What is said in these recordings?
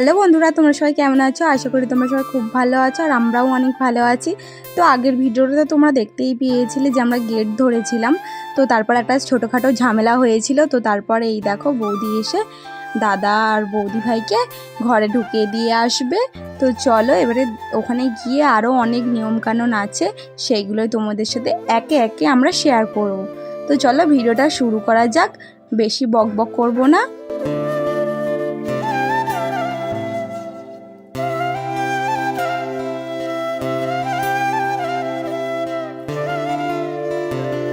Hello বন্ধুরা, তোমরা সবাই কেমন আছো? আশা করি তোমরা সবাই খুব ভালো আছো আর আমরাও অনেক ভালো আছি। তো আগের ভিডিওটা তো তোমরা দেখতেই পেয়েছিলে যে আমরা গেট ধরেছিলাম। তো তারপর একটা ছোটোখাটো ঝামেলা হয়েছিল। তো তারপরে এই দেখো বৌদি এসে দাদা আর বৌদি ভাইকে ঘরে ঢুকিয়ে দিয়ে আসবে। তো চলো এবারে ওখানে গিয়ে আরও অনেক নিয়মকানুন আছে, সেইগুলোই তোমাদের সাথে একে একে আমরা শেয়ার করব। তো চলো ভিডিওটা শুরু করা যাক। বেশি বক বক করব না। thank you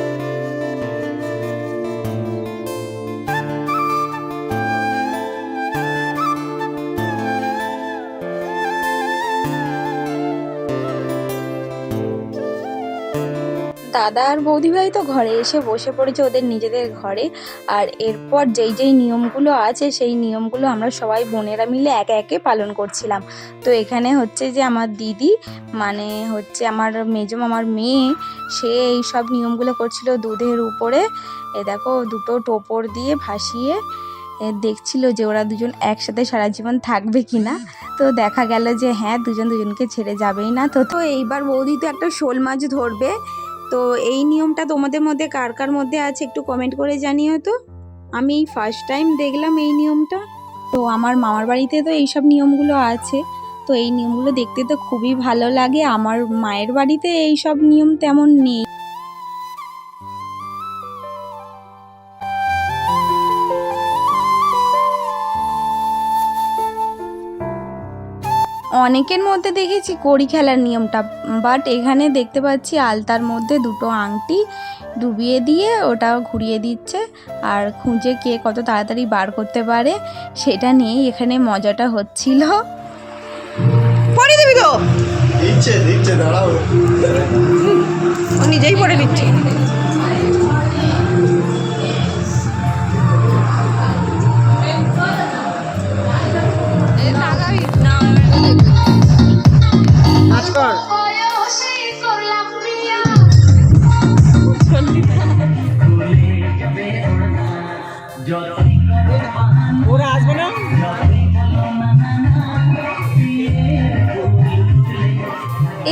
দাদা আর বৌদিভাই তো ঘরে এসে বসে পড়েছে ওদের নিজেদের ঘরে। আর এরপর যেই যেই নিয়মগুলো আছে, সেই নিয়মগুলো আমরা সবাই বোনেরা মিলে একে একে পালন করছিলাম। তো এখানে হচ্ছে যে আমার দিদি মানে হচ্ছে আমার মেজম আমার মেয়ে, সে এই সব নিয়মগুলো করছিল দুধের উপরে। এ দেখো, দুটো টোপর দিয়ে ভাসিয়ে দেখছিল যে ওরা দুজন একসাথে সারা জীবন থাকবে কিনা। তো দেখা গেল যে হ্যাঁ দুজন দুজনকে ছেড়ে যাবেই না। তো তো এইবার বৌদি তো একটা শোল মাছ ধরবে। তো এই নিয়মটা তোমাদের মধ্যে কার কার মধ্যে আছে একটু কমেন্ট করে জানিও তো। আমি ফার্স্ট টাইম দেখলাম এই নিয়মটা। তো আমার মামার বাড়িতে তো এইসব নিয়মগুলো আছে। তো এই নিয়মগুলো দেখতে তো খুবই ভালো লাগে। আমার মায়ের বাড়িতে এই সব নিয়ম তেমন নেই। অনেকের মধ্যে দেখেছি কড়ি খেলার নিয়মটা বাট এখানে দেখতে পাচ্ছি আলতার মধ্যে দুটো আংটি ডুবিয়ে দিয়ে ওটা ঘুরিয়ে দিচ্ছে। আর খুঁজে কে কত তাড়াতাড়ি বার করতে পারে সেটা নিয়েই এখানে মজাটা হচ্ছিল। পরে দিবি তো? দিচ্ছে দিচ্ছে দাঁড়াও। ও নিজেই পরে দিচ্ছে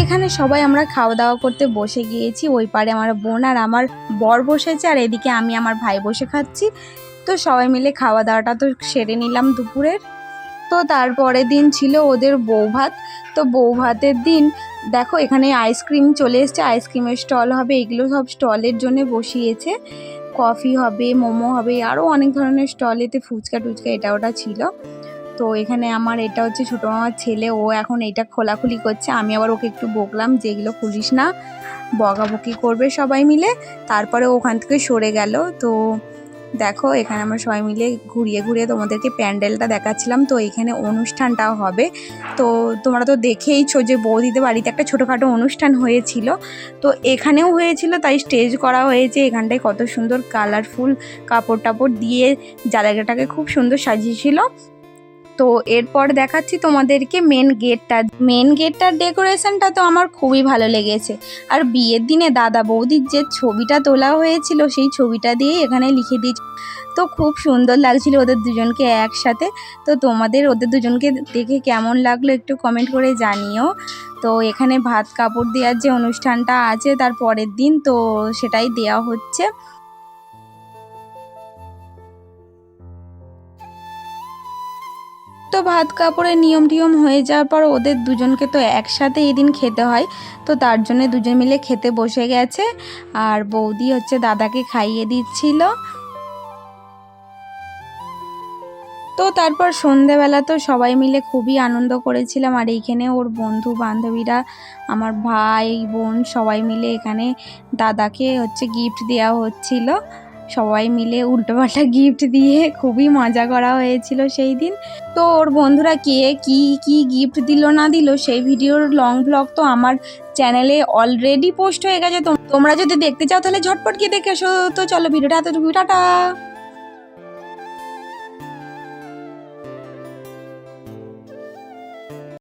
এখানে সবাই আমরা খাওয়া দাওয়া করতে বসে গিয়েছি। ওই পারে আমার বোন আর আমার বর বসেছে আর এদিকে আমি আমার ভাই বসে খাচ্ছি। তো সবাই মিলে খাওয়া দাওয়াটা তো সেরে নিলাম দুপুরের। তো তারপরের দিন ছিল ওদের বউ ভাত। তো বউ ভাতের দিন দেখো এখানে আইসক্রিম চলে এসছে। আইসক্রিমের স্টল হবে, এগুলো সব স্টলের জন্য বসিয়েছে। কফি হবে, মোমো হবে আরও অনেক ধরনের স্টল, এতে ফুচকা টুচকা এটা ওটা ছিল। তো এখানে আমার এটা হচ্ছে ছোটো মামার ছেলে, ও এখন এটা খোলাখুলি করছে। আমি আবার ওকে একটু বকলাম যে, এগুলো খুলিস না, বকাবকি করবে সবাই মিলে। তারপরে ওখান থেকে সরে গেল। তো দেখো, এখানে আমরা সবাই মিলে ঘুরিয়ে ঘুরিয়ে তোমাদেরকে প্যান্ডেলটা দেখাচ্ছিলাম। তো এখানে অনুষ্ঠানটাও হবে। তো তোমরা তো দেখেইছো যে, বৌদিদের বাড়িতে একটা ছোটোখাটো অনুষ্ঠান হয়েছিল। তো এখানেও হয়েছিল, তাই স্টেজ করা হয়েছে। এখানটায় কত সুন্দর কালারফুল কাপড় টাপড় দিয়ে জায়গাটাকে খুব সুন্দর সাজিয়েছিল। তো এরপর দেখাচ্ছি তোমাদেরকে মেন গেটটা মেন গেটটার ডেকোরেশনটা তো আমার খুবই ভালো লেগেছে। আর বিয়ের দিনে দাদা বৌদির যে ছবিটা তোলা হয়েছিল, সেই ছবিটা দিয়ে এখানে লিখে দিয়েছি। তো খুব সুন্দর লাগছিল ওদের দুজনকে একসাথে। তো তোমাদের ওদের দুজনকে দেখে কেমন লাগল একটু কমেন্ট করে জানিও। তো এখানে ভাত কাপড় দেওয়ার যে অনুষ্ঠানটা আছে, তার পরের দিন তো সেটাই দেওয়া হচ্ছে। তো ভাত কাপড়ের নিয়ম টিয়ম হয়ে যাওয়ার পর ওদের দুজনকে তো একসাথে এদিন খেতে হয়। তো তার জন্য দুজন মিলে খেতে বসে গেছে। আর বৌদি হচ্ছে দাদাকে খাইয়ে দিচ্ছিল। তো তারপর সন্ধেবেলা তো সবাই মিলে খুবই আনন্দ করেছিলাম। আর এইখানে ওর বন্ধু বান্ধবীরা, আমার ভাই, বোন সবাই মিলে এখানে দাদাকে হচ্ছে গিফট দেওয়া হচ্ছিল। সবাই মিলে উল্টোপাল্টা গিফট দিয়ে খুবই মজা করা হয়েছিল সেই দিন। তো ওর বন্ধুরা কে কি কি গিফট দিল না দিল সেই ভিডিওর লং ব্লগ তো আমার চ্যানেলে অলরেডি পোস্ট হয়ে গেছে। তোমরা যদি দেখতে চাও তাহলে ঝটপট গিয়ে দেখে এসো। তো চলো ভিডিওটা এতটুকু টাটা।